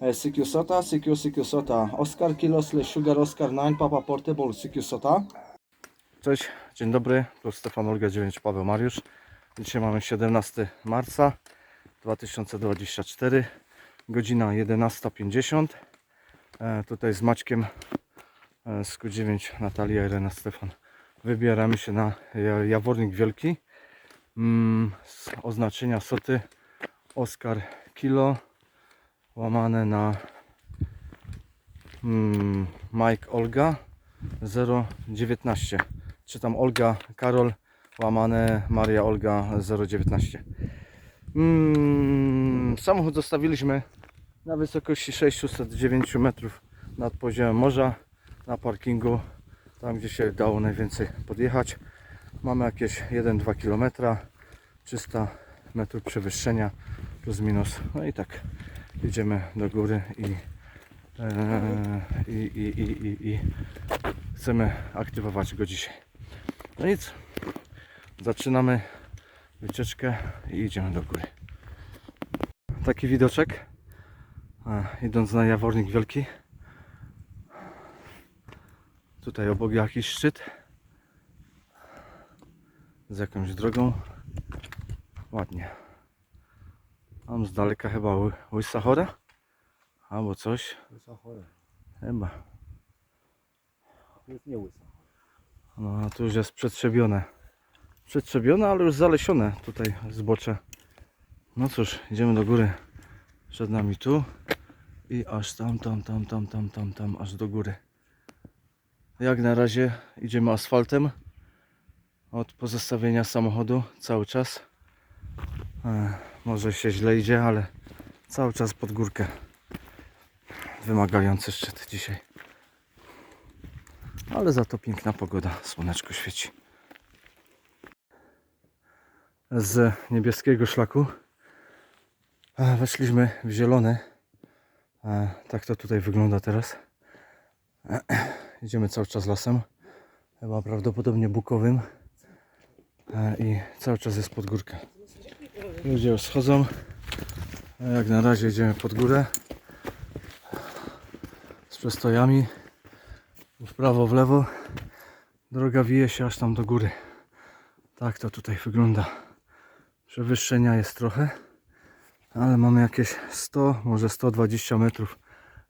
CQ SOTA, CQ CQ SOTA, Oscar Kilo Sugar Oscar 9, Papa Portable, CQ SOTA. Cześć, dzień dobry, tu Stefan Olga 9, Paweł Mariusz. Dzisiaj mamy 17 marca 2024, godzina 11.50. E, tutaj z Maćkiem e, z Q9, Natalia, Irena, Stefan. Wybieramy się na Ja- Jawornik Wielki mm, z oznaczenia soty Oscar Kilo łamane na mm, Mike Olga 019 czy tam Olga Karol łamane Maria Olga 019 mm, samochód zostawiliśmy na wysokości 609 metrów nad poziomem morza na parkingu tam gdzie się dało najwięcej podjechać. Mamy jakieś 1-2 km 300 metrów przewyższenia plus minus. No i tak idziemy do góry i, e, i, i, i, i, chcemy aktywować go dzisiaj. No nic zaczynamy wycieczkę i idziemy do góry. Taki widoczek e, idąc na Jawornik Wielki. Tutaj obok jakiś szczyt. Z jakąś drogą. Ładnie tam z daleka chyba ły- łysa chora? Albo coś? Łysa chore. chyba. To jest nie łysa. no a tu już jest przetrzebione. Przetrzebione ale już zalesione tutaj zbocze. No cóż idziemy do góry. Przed nami tu i aż tam tam tam tam tam tam tam aż do góry. Jak na razie idziemy asfaltem od pozostawienia samochodu cały czas. E, może się źle idzie, ale cały czas pod górkę. Wymagający szczyt dzisiaj. Ale za to piękna pogoda, słoneczko świeci. Z niebieskiego szlaku e, weszliśmy w zielony. E, tak to tutaj wygląda teraz. E, idziemy cały czas lasem. Chyba prawdopodobnie bukowym. I cały czas jest pod górkę. Ludzie już schodzą. A jak na razie idziemy pod górę. Z przestojami. W prawo, w lewo. Droga wije się aż tam do góry. Tak to tutaj wygląda. Przewyższenia jest trochę. Ale mamy jakieś 100, może 120 metrów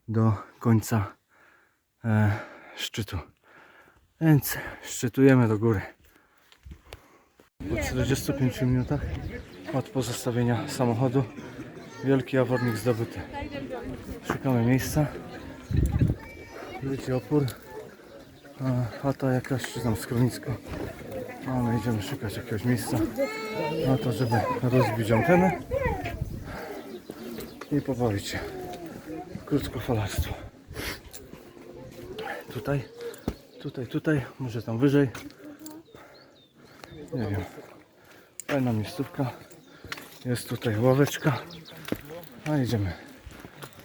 do końca e, szczytu. Więc szczytujemy do góry. Po 45 minutach od pozostawienia samochodu wielki awornik zdobyty. Szukamy miejsca. Widzicie opór. A, chata jakaś, czy tam schronisko. A my idziemy szukać jakiegoś miejsca na to, żeby rozbić antenę i pobawić się krótkofalarstwo. Tutaj, tutaj, tutaj, może tam wyżej. Nie wiem. Fajna miejscówka. Jest tutaj ławeczka. A idziemy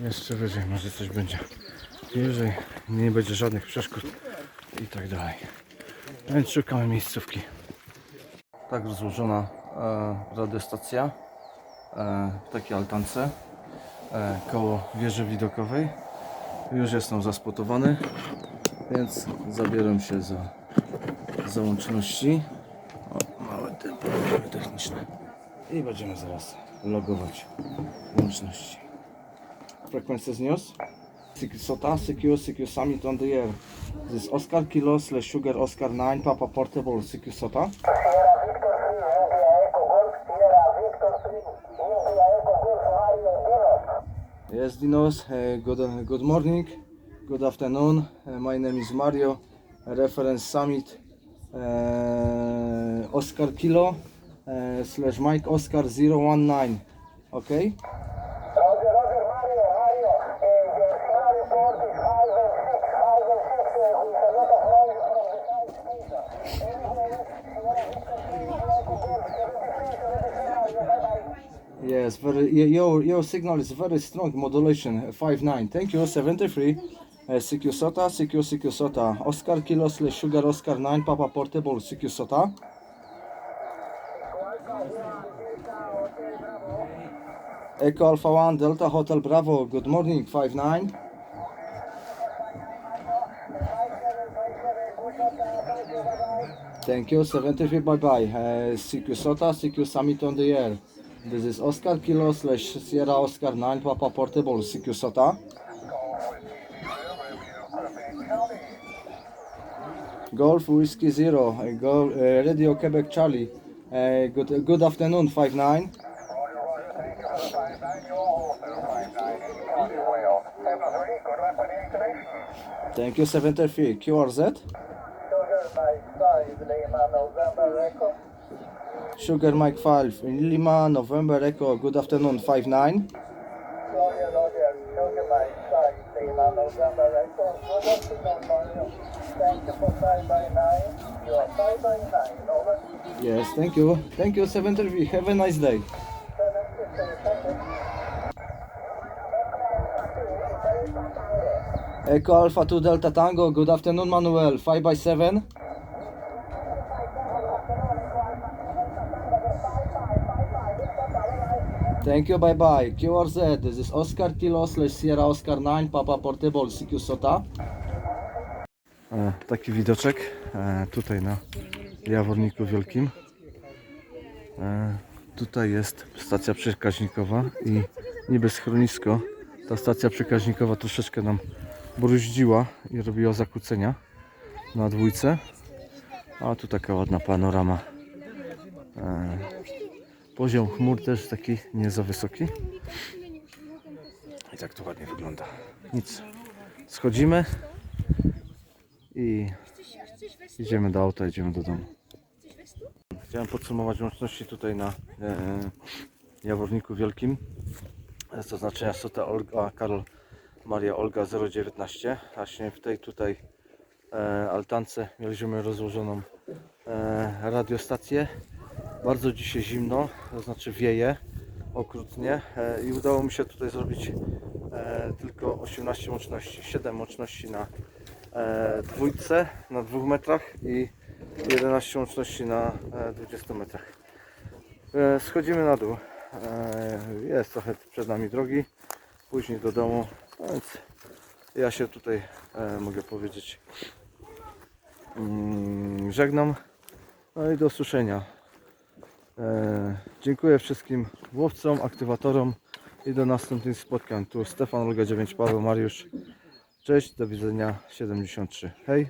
jeszcze wyżej. Może coś będzie wyżej. Nie będzie żadnych przeszkód i tak dalej. Więc szukamy miejscówki. Tak rozłożona e, radiostacja e, w takiej altance e, koło wieży widokowej. Już jestem zaspotowany, więc zabieram się za załączności. O, małe te problemy techniczne. I będziemy zaraz logować łączności. News. CQ SOTA, CQ, CQ Summit on the air. This is Oscar Kilo slash Sugar Oscar 9 Papa Portable CQ SOTA. Sierra Victor 3, India Echo Golf, Sierra Victor 3, India Echo Golf, Mario Dinos. Yes, Dinos. Uh, good, uh, good morning. Good afternoon. Uh, my name is Mario. Reference Summit uh, Oscar Kilo uh, slash Mike Oscar 019. Okay? Yes, very, your, your signal is very strong, modulation eh, 5-9. Thank you, 73. Eh, uh, CQ SOTA, CQ CQ SOTA, Oscar Kilo slash Sugar Oscar 9 Papa Portable CQ SOTA. Echo Alpha 1 Delta Hotel Bravo, good morning, 5-9. Thank you, 73, bye bye. Uh, CQ SOTA, CQ Summit on the air. This is Oscar Kilo slash Sierra Oscar 9 Papa Portable, CQ SOTA. Golf Whiskey Zero, uh, uh, Radio Quebec Charlie. Uh, good, good afternoon, 5-9. Thank you, 73. QRZ. Sugar Mike 5, Lima, November Echo. Sugar Mike 5 in Lima, November Echo, good afternoon, 5-9. Roger, Roger, Sugar Mike 5, Lima, November Echo. Good afternoon, Mario. Thank you for 5 by 9. You are 5 by 9, over. Yes, thank you. Thank you, 73. Have a nice day. 73, thank you. Echo Alpha 2 Delta Tango, good afternoon, Manuel, 5 by 7. Thank you, bye bye. QRZ, this is Oscar Kilo slash Sierra Oscar 9, Papa Portable, CQ SOTA. Taki widoczek e, tutaj na Jaworniku Wielkim. E, tutaj jest stacja przekaźnikowa i niby schronisko. Ta stacja przekaźnikowa troszeczkę nam bruździła i robiła zakłócenia na dwójce. A tu taka ładna panorama. E, poziom chmur też taki nie za wysoki. I tak to ładnie wygląda. Nic. Schodzimy i idziemy do auta, idziemy do domu. Chciałem podsumować łączności tutaj na e, Jaworniku Wielkim. Z oznaczenia Sota Olga, Karol Maria Olga 019. Właśnie w tej tutaj e, altance mieliśmy rozłożoną e, radiostację. Bardzo dzisiaj zimno, to znaczy wieje okrutnie e, i udało mi się tutaj zrobić e, tylko 18 łączności, 7 łączności na e, dwójce na 2 metrach i 11 łączności na e, 20 metrach. E, schodzimy na dół. E, jest trochę przed nami drogi, później do domu, więc ja się tutaj e, mogę powiedzieć mm, żegnam. No i do usłyszenia. E, dziękuję wszystkim łowcom, aktywatorom i do następnych spotkań. Tu Stefan Olga 9 Paweł Mariusz. Cześć, do widzenia 73. Hej.